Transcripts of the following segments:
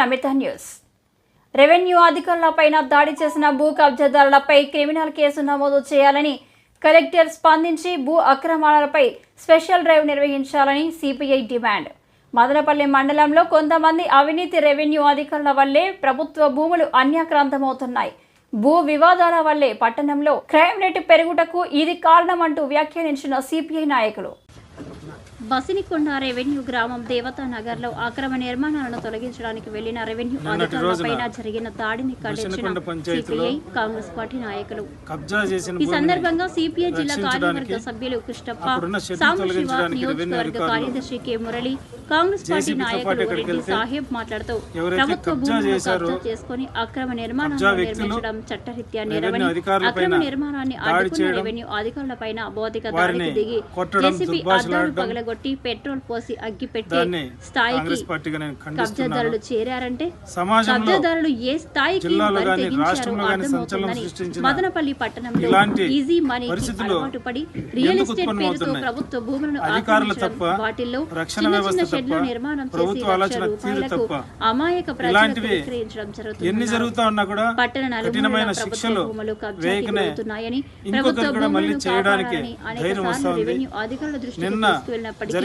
Namitha news. Revenue అధికారులపైన దాడి చేసిన భూ కబ్జాదారులపై క్రిమినల్ కేసు నమోదు చేయాలని కలెక్టర్ స్పందించి భూ అక్రమాలపై స్పెషల్ డ్రైవ్ నిర్వహించాలని సిపిఐ డిమాండ్. మదనపల్లి మండలంలో కొంతమంది అవినీతి రెవెన్యూ అధికారుల వల్లే ప్రభుత్వ భూములు అన్యాక్రాంతమవుతున్నాయి. భూ వివాదాల వల్లే పట్టణంలో క్రైమ్ రేటు పెరుగుటకు ఇది కారణమంటూ వ్యాఖ్యానించిన సిపిఐ నాయకులు. బసినికొండ రెవెన్యూ గ్రామం దేవతా నగర్లో అక్రమ నిర్మాణాలను తొలగించడానికి వెళ్ళిన రెవెన్యూ అధికారులపైన జరిగిన దాడిని ఖండించిన సిపిఐ కాంగ్రెస్ పార్టీ నాయకులు. ఈ సందర్భంగా సిపిఐ జిల్లా కార్యవర్గ సభ్యులు కృష్ణప్ప సాంబశివ నియోజకవర్గ కార్యదర్శి కె మురళి కాంగ్రెస్ పార్టీ నాయకులు రెడ్డి సాహెబ్ మాట్లాడుతూ ప్రభుత్వ భూములను కబ్జా చేసుకుని అక్రమ నిర్మాణాలను నిర్మించడం చట్టరీత్యా నేరమని అక్రమ నిర్మాణాన్ని అడ్డుకున్న రెవెన్యూ అధికారులపైన భౌతిక దాడికి దిగి జేసీబీ అద్దాలు పగలగొట్టి పెట్రోల్ పోసి అగ్గిపెట్టి దాన్ని స్థాయికి కబ్జాదారులు చేరారంటే కబ్జాదారులు ఏ స్థాయికి తెగించారో అర్థమవుతుందని మదనపల్లి పట్టణంలో ఈజీ మనీ అలవాటు పడి రియల్ ఎస్టేట్ పేరుతో? ప్రభుత్వ భూములను ఆక్రమించడం, వాటిల్లో రక్షణ చిన్న వ్యవస్థ చిన్న షెడ్ల నిర్మాణం చేసి లక్ష రూపాయలకు అమాయక ప్రజలకు విక్రయించడం ఎన్ని జరుగుతుంది జరుగుతా ఉన్నా కూడా పట్టణ కఠినమైన నలుమూలల ప్రభుత్వ శిక్షలు భూములు కబ్జాకి ఇంకొకరు ప్రభుత్వ చేయడానికి కాపాడాలని అనేక సార్లు. రెవెన్యూ అధికారుల దృష్టికి తీసుకువెళ్ళినప్పటికీ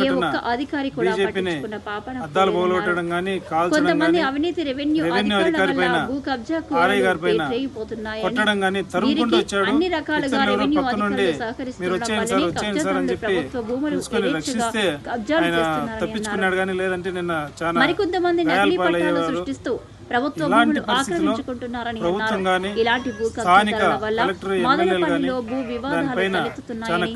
ఏ ఒక్క అధికారి కూడా పట్టించుకున్న పాపన కొంతమంది అవినీతి రెవెన్యూ అధికారుల అధికారి వల్ల భూ కబ్జా ఆర్ఐ గారి పైన రేగిపోతున్నాయని అన్ని రకాలుగా రెవెన్యూ అధికారులు చెప్పి ప్రభుత్వ భూములు కబ్జాలు ఆయన చేస్తున్నారని తప్పించుకున్నాడు కానీ లేదంటే నిన్న చాలా మరికొంతమంది నకిలీ పట్టాలు. సృష్టిస్తూ ప్రభుత్వ ఇలాంటి భూములు ఆక్రమించుకుంటున్నారని అన్నారు. గాని, ఇలాంటి భూ స్థానిక కబ్జాల వల్ల కలెక్టర్ ఎమ్మెల్యేలు గాని మదనపల్లిలో భూ వివాదాలు తలెత్తుతున్నాయని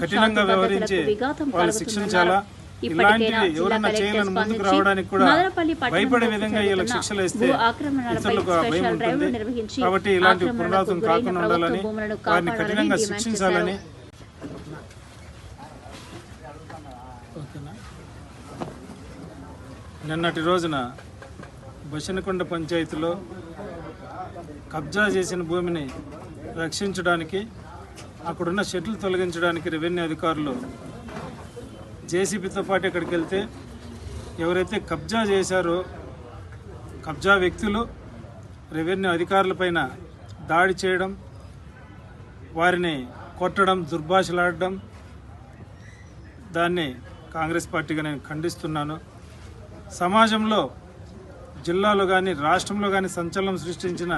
విఘాతం కలుగుతుందన్నారు ఇప్పటికైనా ఇలాంటివి జిల్లా ఎవరన్నా కలెక్టర్ చేయాలని ముందుకు స్పందించి రావడానికి కూడా మదనపల్లి పట్టణంలో భయపడే విధంగా వీళ్ళకి జరుగుతున్న శిక్షలు ఇస్తే భూ ఆక్రమణలపై ఇతరులకు ఆ భయం స్పెషల్ డ్రైవ్లు నిర్వహించి ఆక్రమణలకు గురైన ప్రభుత్వ భూములను కాపాడాలని డిమాండ్ చేశారు. నిన్నటి రోజున బసినకొండ పంచాయతీలో కబ్జా చేసిన భూమిని రక్షించడానికి అక్కడున్న షెడ్లు తొలగించడానికి రెవెన్యూ అధికారులు జేసీబీతో పాటు ఇక్కడికి వెళ్తే ఎవరైతే కబ్జా చేశారో కబ్జా వ్యక్తులు రెవెన్యూ అధికారులపైన దాడి చేయడం వారిని కొట్టడం దుర్భాషలాడడం దాన్ని కాంగ్రెస్ పార్టీగా నేను ఖండిస్తున్నాను. సమాజంలో జిల్లాలో కానీ రాష్ట్రంలో కానీ సంచలనం సృష్టించిన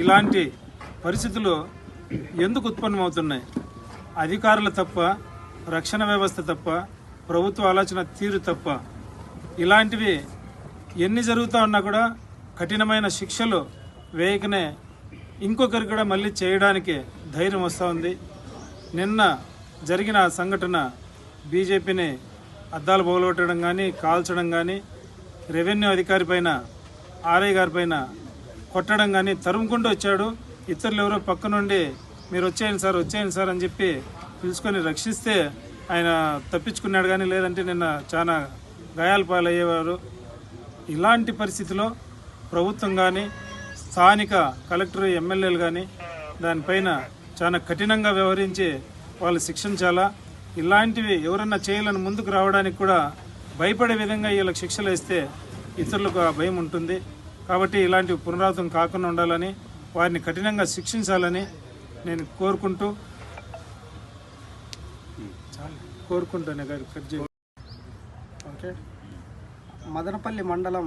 ఇలాంటి పరిస్థితులు ఎందుకు ఉత్పన్నమవుతున్నాయి? అధికారులు తప్ప రక్షణ వ్యవస్థ తప్ప ప్రభుత్వ ఆలోచన తీరు తప్ప ఇలాంటివి ఎన్ని జరుగుతూ ఉన్నా కూడా కఠినమైన శిక్షలు వేయకనే ఇంకొకరికి కూడా మళ్ళీ చేయడానికి ధైర్యం వస్తూ ఉంది. నిన్న జరిగిన ఆ సంఘటన బీజేపీని అద్దాలు పోగొట్టడం కానీ కాల్చడం కానీ రెవెన్యూ అధికారి పైన ఆర్ఐ గారి పైన కొట్టడం కానీ తరుముకుంటూ వచ్చాడు. ఇతరులు ఎవరో పక్క నుండి మీరు వచ్చేయండి సార్ వచ్చేయండి సార్ అని చెప్పి పిలుచుకొని రక్షిస్తే ఆయన తప్పించుకున్నాడు కానీ లేదంటే నిన్న చాలా గాయాల పాలయ్యేవారు. ఇలాంటి పరిస్థితిలో ప్రభుత్వం కానీ స్థానిక కలెక్టర్ ఎమ్మెల్యేలు కానీ దానిపైన చాలా కఠినంగా వ్యవహరించి వాళ్ళు శిక్షించాలా? ఇలాంటివి ఎవరన్నా చేయాలని ముందుకు రావడానికి కూడా భయపడే విధంగా వీళ్ళకి శిక్షలు వేస్తే ఇతరులకు ఆ భయం ఉంటుంది. కాబట్టి ఇలాంటివి పునరావృతం కాకుండా ఉండాలని వారిని కఠినంగా శిక్షించాలని నేను కోరుకుంటూ కోరుకుంటాను గారు కట్ ఓకే. మదనపల్లి మండలం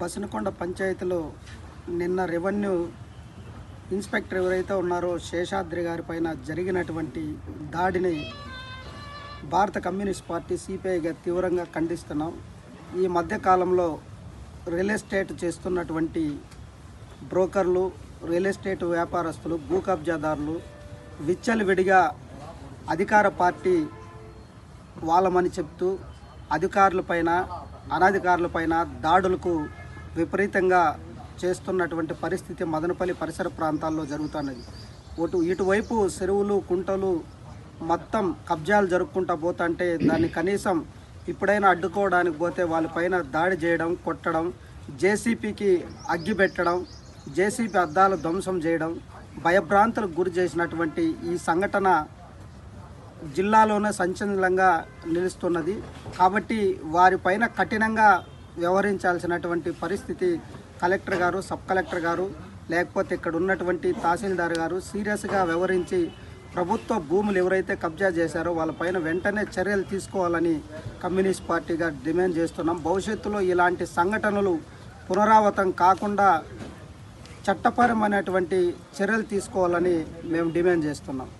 బసనకొండ పంచాయతీలో నిన్న రెవెన్యూ ఇన్స్పెక్టర్ ఎవరైతే ఉన్నారో శేషాద్రి గారి పైన జరిగినటువంటి దాడిని భారత కమ్యూనిస్ట్ పార్టీ సిపిఐగా తీవ్రంగా ఖండిస్తున్నాం. ఈ మధ్యకాలంలో రియల్ ఎస్టేట్ చేస్తున్నటువంటి బ్రోకర్లు రియల్ ఎస్టేట్ వ్యాపారస్తులు భూ కబ్జాదారులు విచ్చలవిడిగా అధికార పార్టీ వాళ్ళమని చెప్తూ అధికారులపైన అనధికారులపైన దాడులకు విపరీతంగా చేస్తున్నటువంటి పరిస్థితి మదనపల్లి పరిసర ప్రాంతాల్లో జరుగుతున్నది. ఇటు ఇటువైపు చెరువులు కుంటలు మొత్తం కబ్జాలు జరుపుకుంటా పోతుంటే దాన్ని కనీసం ఇప్పుడైనా అడ్డుకోవడానికి పోతే వాళ్ళపైన దాడి చేయడం కొట్టడం జేసీపీకి అగ్గి పెట్టడం జేసీపీ అద్దాలు ధ్వంసం చేయడం భయభ్రాంతులకు గురి చేసినటువంటి ఈ సంఘటన జిల్లాలోనే సంచలనంగా నిలుస్తున్నది. కాబట్టి వారిపైన కఠినంగా వ్యవహరించాల్సినటువంటి పరిస్థితి కలెక్టర్ గారు సబ్ కలెక్టర్ గారు లేకపోతే ఇక్కడ ఉన్నటువంటి తహసీల్దార్ గారు సీరియస్గా వ్యవహరించి ప్రభుత్వ భూములు ఎవరైతే కబ్జా చేశారో వాళ్ళపైన వెంటనే చర్యలు తీసుకోవాలని కమ్యూనిస్ట్ పార్టీగా డిమాండ్ చేస్తున్నాం. భవిష్యత్తులో ఇలాంటి సంఘటనలు పునరావృతం కాకుండా చట్టపరమైనటువంటి చర్యలు తీసుకోవాలని మేము డిమాండ్ చేస్తున్నాం.